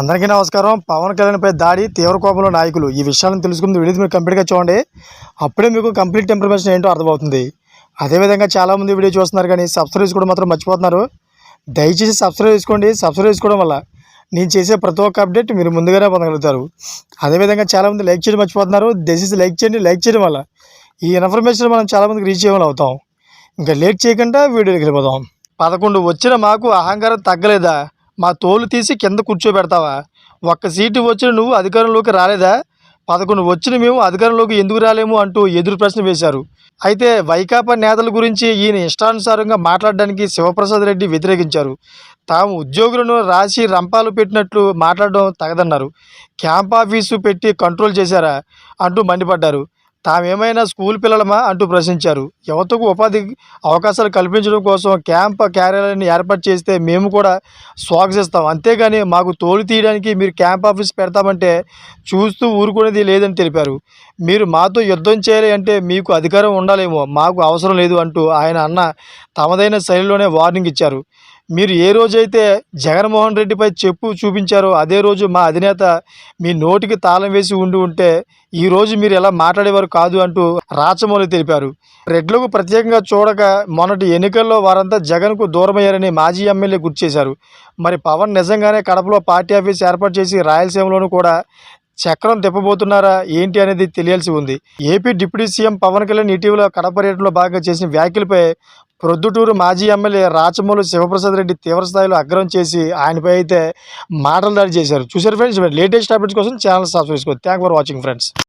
అందరికీ నమస్కారం. పవన్ కళ్యాణ్పై దాడి తీవ్ర కోపంలో నాయకులు. ఈ విషయాలను తెలుసుకుంది వీడియో మీరు కంప్లీట్గా చూడండి. అప్పుడే మీకు కంప్లీట్ ఇన్ఫర్మేషన్ ఏంటో అర్థమవుతుంది. అదేవిధంగా చాలామంది వీడియో చూస్తున్నారు కానీ సబ్స్క్రైబ్ చేసుకోవడం మాత్రం మర్చిపోతున్నారు. దయచేసి సబ్స్క్రైబ్ చేసుకోండి. సబ్స్క్రైబ్ చేసుకోవడం వల్ల నేను చేసే ప్రతి ఒక్క అప్డేట్ మీరు ముందుగానే పొందగలుగుతారు. అదేవిధంగా చాలామంది లైక్ చేయడం మర్చిపోతున్నారు. దయచేసి లైక్ చేయండి. లైక్ చేయడం వల్ల ఈ ఇన్ఫర్మేషన్ మనం చాలామందికి రీచ్ చేయడం అవుతాం. ఇంకా లేట్ చేయకుండా వీడియోకి వెళ్ళిపోదాం. పదకొండు వచ్చిన మాకు అహంకారం తగ్గలేదా? మా తోలు తీసి కింద కూర్చోబెడతావా? ఒక్క సీటు వచ్చిన నువ్వు అధికారంలోకి రాలేదా? పదకొండు వచ్చిన మేము అధికారంలోకి ఎందుకు రాలేము అంటూ ఎదురు ప్రశ్న వేశారు. అయితే వైకాపా నేతల గురించి ఈయన ఇష్టానుసారంగా మాట్లాడడానికి శివప్రసాద్ రెడ్డి వ్యతిరేకించారు. తాము ఉద్యోగులను రాసి రంపాలు పెట్టినట్లు మాట్లాడడం తగదన్నారు. క్యాంప్ ఆఫీసు పెట్టి కంట్రోల్ చేశారా అంటూ మండిపడ్డారు. తామేమైనా స్కూల్ పిల్లలమా అంటూ ప్రశ్నించారు. యువతకు ఉపాధి అవకాశాలు కల్పించడం కోసం క్యాంప్ కార్యాలయాన్ని ఏర్పాటు చేస్తే మేము కూడా స్వాగతిస్తాం. అంతేగాని మాకు తోలు తీయడానికి మీరు క్యాంప్ ఆఫీస్ పెడతామంటే చూస్తూ ఊరుకునేది లేదని తెలిపారు. మీరు మాతో యుద్ధం చేయాలి అంటే మీకు అధికారం ఉండాలేమో మాకు అవసరం లేదు అంటూ ఆయన అన్న తమదైన శైలిలోనే వార్నింగ్ ఇచ్చారు. మీరు ఏ రోజైతే జగన్మోహన్ రెడ్డిపై చెప్పు చూపించారో అదే రోజు మా అధినేత మీ నోటికి తాళం వేసి ఉండి ఉంటే ఈ రోజు మీరు ఎలా మాట్లాడేవారు కాదు అంటూ రాచమౌళి తెలిపారు. రెడ్లకు ప్రత్యేకంగా చూడక మొన్నటి ఎన్నికల్లో వారంతా జగన్కు దూరమయ్యారని మాజీ ఎమ్మెల్యే గుర్తు చేశారు. మరి పవన్ నిజంగానే కడపలో పార్టీ ఆఫీస్ ఏర్పాటు చేసి రాయలసీమలోనూ కూడా చక్రం తిప్పబోతున్నారా ఏంటి అనేది తెలియాల్సి ఉంది. AP deputy CM Pawan Kalyan ఇటీవల కడప పర్యటనలో భాగంగా చేసిన వ్యాఖ్యలపై ప్రొద్దుటూరు మాజీ ఎమ్మెల్యే రాచమూలు శివప్రసాద్ రెడ్డి తీవ్ర స్థాయిలో అగ్రహం చేసి ఆయనపై అయితే మాటలు దాడి చేశారు. చూసారు ఫ్రెండ్స్ లేటెస్ట్ అప్డేట్స్ కోసం ఛానల్ సబ్స్క్రైబ్ చేసుకోండి. Thank for watching friends